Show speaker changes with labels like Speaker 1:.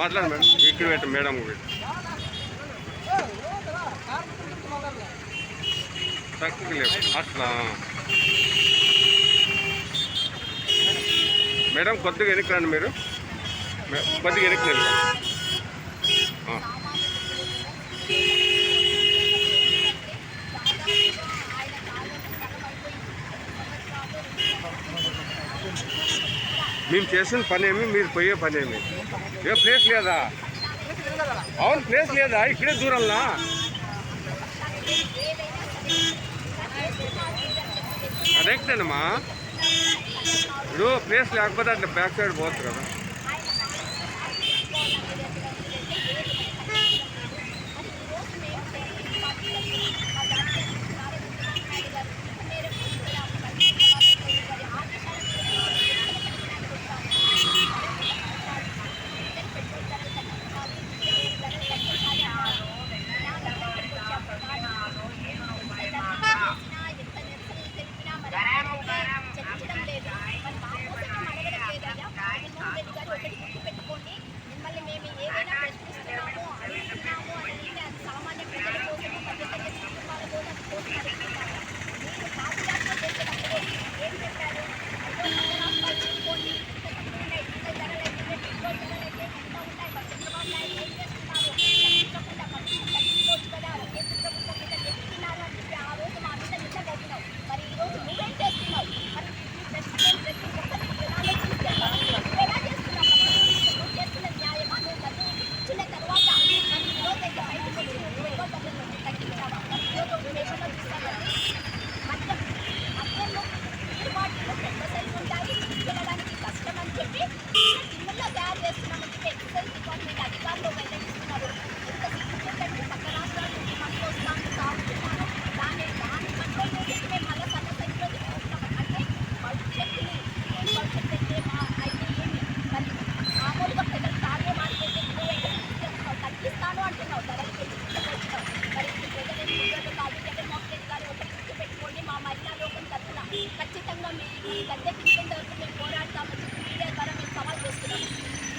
Speaker 1: మాట్లాడు మేడం. ఇక్కడ పెట్ట మేడం తక్కువ లేదు అట్లా మేడం కొద్దిగా ఎన్నికరండి మీరు. కొద్దిగా ఎన్నికలేదు మేము చేసిన పనేమి మీరు పోయే పనేమి. ఏ ప్లేస్ లేదా? అవును ప్లేస్ లేదా? ఇక్కడే దూరంలా? కరెక్టేనమ్మా ఇప్పుడు ప్లేస్ లేకపోతే అట్లా బ్యాక్ సైడ్ పోవచ్చు కదా. ఈ లద్దె తీసుకునే వరకు పోరాడతామని